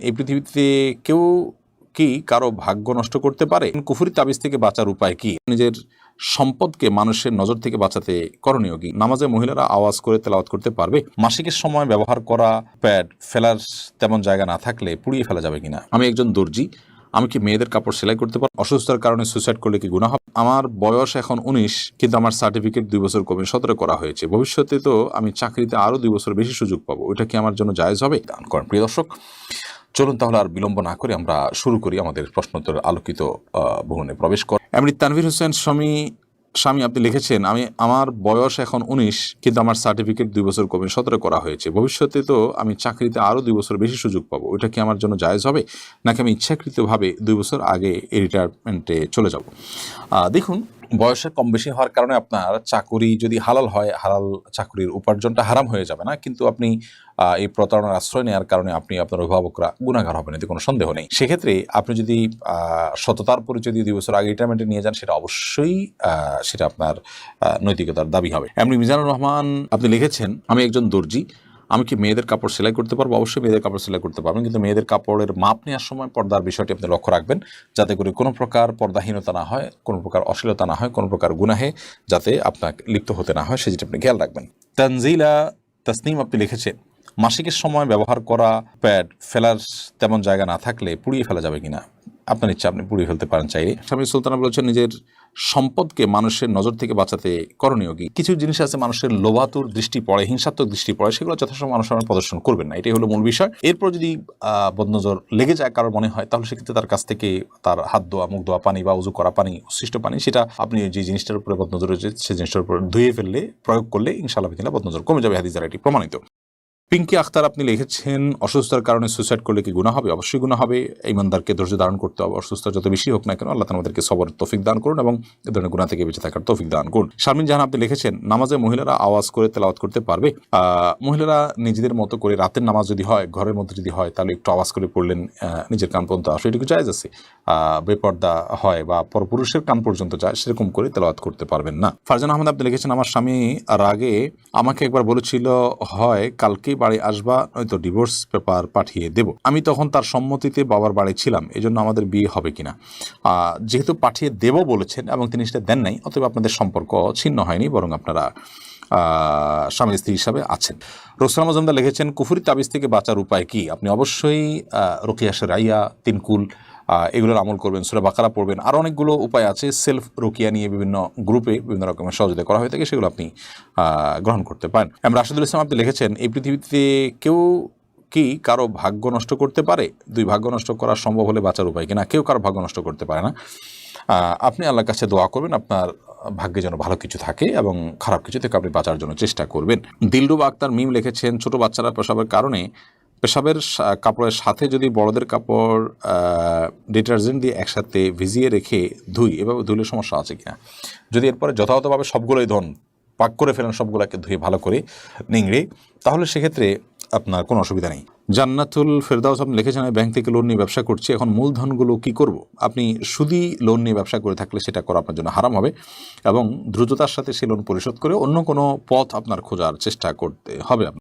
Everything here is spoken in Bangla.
এই পৃথিবীতে কেউ কি কারও ভাগ্য নষ্ট করতে পারে? কুফুরি তাবিজ থেকে বাঁচার উপায় কি? নিজের সম্পদকে মানুষের নজর থেকে বাঁচাতে করণীয় কি? নামাজে মহিলারা আওয়াজ করে তেলাওয়াত করতে পারবে? মাসিকের সময় ব্যবহার করা প্যাড ফেলার তেমন জায়গা না থাকলে পুড়িয়ে ফেলা যাবে কিনা? আমি একজন দর্জি আমি কি মেয়েদের কাপড় সেলাই করতে পারব? অসুস্থতার কারণে সুইসাইড করলে কি গুণা হবে? আমার বয়স এখন উনিশ, কিন্তু আমার সার্টিফিকেট দুই বছর কমে সতেরো করা হয়েছে। ভবিষ্যতে তো আমি চাকরিতে আরও দুই বছর বেশি সুযোগ পাবো। ওইটা কি আমার জন্য জায়জ হবে? দান করেন। প্রিয় দর্শক, চলুন তাহলে আর বিলম্ব না করে আমরা শুরু করি আমাদের প্রশ্নোত্তর আলোকিত ভবনে প্রবেশ কর এমনি তানভীর হোসেন স্বামী স্বামী আপনি লিখেছেন, আমি, আমার বয়স এখন উনিশ, কিন্তু আমার সার্টিফিকেট দুই বছর কমে সতেরো করা হয়েছে। ভবিষ্যতে তো আমি চাকরিতে আরও দুই বছর বেশি সুযোগ পাবো। ওইটা কি আমার জন্য জায়জ হবে? নাকি আমি ইচ্ছাকৃতভাবে দুই বছর আগে রিটায়ারমেন্টে চলে যাব? দেখুন বয়সে কম বেশি হওয়ার কারণে আপনার চাকুরি যদি হালাল হয়, হালাল চাকুরির উপার্জনটা হারাম হয়ে যাবে না। কিন্তু আপনি এই প্রতারণার আশ্রয় নেওয়ার কারণে আপনি আপনার অভিভাবকরা গুণাগার হবেন, এতে কোনো সন্দেহ নেই। সেক্ষেত্রে আপনি যদি সততার পরিচয় দিয়ে দুই বছর আগে রিটায়ারমেন্টে নিয়ে যান, সেটা অবশ্যই সেটা আপনার নৈতিকতার দাবি হবে। এমনি মিজানুর রহমান আপনি লিখেছেন, আমি একজন দর্জি আমি কি মেয়েদের কাপড় সেলাই করতে পারব? অবশ্যই মেয়েদের কাপড় সেলাই করতে পারবেন কিন্তু মেয়েদের কাপড়ের মাপ নেওয়ার সময় পর্দার বিষয়টি আপনি লক্ষ্য রাখবেন। যাতে করে কোনো প্রকার পর্দাহীনতা না হয়, কোনো প্রকার অশ্লীলতা না হয়, কোনো প্রকার গুনাহে যাতে আপনাকে লিপ্ত হতে না হয়, সেটা আপনি খেয়াল রাখবেন। তানজিলা তাসনিম আপনি লিখেছেন, মাসিকের সময় ব্যবহার করা প্যাড ফেলার তেমন জায়গা না থাকলে পুড়িয়ে ফেলা যাবে কিনা? আপনার ইচ্ছা আপনি পুড়িয়ে ফেলতে পারেন চাইলে। স্বামী সুলতানা বলেছেন, নিজের সম্পদকে মানুষের নজর থেকে বাঁচাতে করণীয় কি? কিছু জিনিস আছে মানুষের লোভাতুর দৃষ্টি পড়ে, হিংসাত্মক দৃষ্টি পড়ে, সেগুলো যথাসময় মানুষ আমার প্রদর্শন করবেন না। এটাই হলো মূল বিষয়। এরপর যদি বদনজর লেগে যায় কারোর মনে হয়, তাহলে সেক্ষেত্রে তার কাছ থেকে তার হাত ধোয়া, মুখ ধোয়া, পানি বা উজু করা, পানি উচ্ছিষ্ট পানি, সেটা আপনি যে জিনিসটার উপরে বদনজর রয়েছে সেই জিনিসটার উপর ধুয়ে ফেললে, প্রয়োগ করলে ইনশাআল্লাহ বদনজর কমে যাবে, হাদিস এটি প্রমাণিত। পিঙ্কি আখতার আপনি লিখেছেন অসুস্থতার কারণে সুইসাইড করলে কি গুণা হবে? অবশ্যই গুণা হবে। ইমানদারকে ধৈর্য ধারণ করতে হবে। অসুস্থতা যত বেশি হোক না কেন, আল্লাহ আমাদেরকে সবর, তৌফিক দান করুন এবং এ ধরনের গুণা থেকে বেঁচে থাকার তৌফিক দান করুন। শারমিন জাহান, আপনি লিখেছেন, নামাজে মহিলারা আওয়াজ করে তেলাওয়াত করতে পারবে। মহিলারা নিজেদের মতো করে রাতের নামাজ যদি হয়, ঘরের মধ্যে যদি হয়, তাহলে একটু আওয়াজ করে পড়লেন নিজের কান পর্যন্ত আসে। এটুকু জায়জ আছে। বেপর্দা হয় বা পরপুরুষের কান পর্যন্ত যায়, সেরকম করে তেলাওয়াত করতে পারবেন না। ফারজান আহমদ, আপনি লিখেছেন, আমার স্বামী রাগে আমাকে একবার বলেছিল, হয় কালকেই বাড়ি আসবা, নয়তো ডিভোর্স পেপার পাঠিয়ে দেব। আমি তখন তার সম্মতিতে বাবার বাড়ি ছিলাম এই জন্য আমাদের বিয়ে হবে কিনা। যেহেতু পাঠিয়ে দেব বলেছেন এবং তিনি সেটা দেন নাই, অতএব আপনাদের সম্পর্ক ছিন্ন হয়নি, বরং আপনারা স্বামী স্ত্রী হিসাবে আছেন। রোসলাম মজুমদার লিখেছেন, কুফুরি তাবিজ থেকে বাঁচার উপায় কি? আপনি অবশ্যই রোকিয়া সেরাইয়া তিনকুল এগুলোর আমল করবেন, সুরা বাকারা পড়বেন। আর অনেকগুলো উপায় আছে সেলফ রোকিয়া নিয়ে বিভিন্ন গ্রুপে বিভিন্ন রকমের সহযোগিতা করা হয়ে থাকে, সেগুলো আপনি গ্রহণ করতে পারেন। এম রাশিদুল ইসলাম আপনি লিখেছেন, এই পৃথিবীতে কেউ কি কারও ভাগ্য নষ্ট করতে পারে? দুই, ভাগ্য নষ্ট করা সম্ভব হলে বাঁচার উপায় কিনা কেউ কারও ভাগ্য নষ্ট করতে পারে না। আপনি আল্লাহর কাছে দোয়া করবেন, আপনার ভাগ্যে যেন ভালো কিছু থাকে এবং খারাপ কিছু থেকে আপনি বাঁচার জন্য চেষ্টা করবেন। দিলরুবা আক্তার মিম লিখেছেন, ছোট বাচ্চারা পেশাবের কারণে পেশাবের কাপড়ের সাথে যদি বড়দের কাপড় ডিটারজেন্ট দিয়ে একসাথে ভিজিয়ে রেখে ধুই, এভাবে ধুলে সমস্যা আছে কিনা? যদি এরপরে যথাযথভাবে সবগুলোই ধন, পাক করে ফেলেন সবগুলোকে ধুয়ে ভালো করে নিংড়ে, তাহলে সেক্ষেত্রে আপনার কোনো অসুবিধা নেই। জান্নাতুল ফেরদাউস, আপনি লিখেছেন, আমি ব্যাংক থেকে লোন নিয়ে ব্যবসা করছি, এখন মূলধনগুলো কি করব? আপনি সুদি লোন নিয়ে ব্যবসা করে থাকলে সেটা করা আপনার জন্য হারাম হবে এবং দ্রুততার সাথে সেই লোন পরিশোধ করে অন্য কোনো পথ আপনার খোঁজার চেষ্টা করতে হবে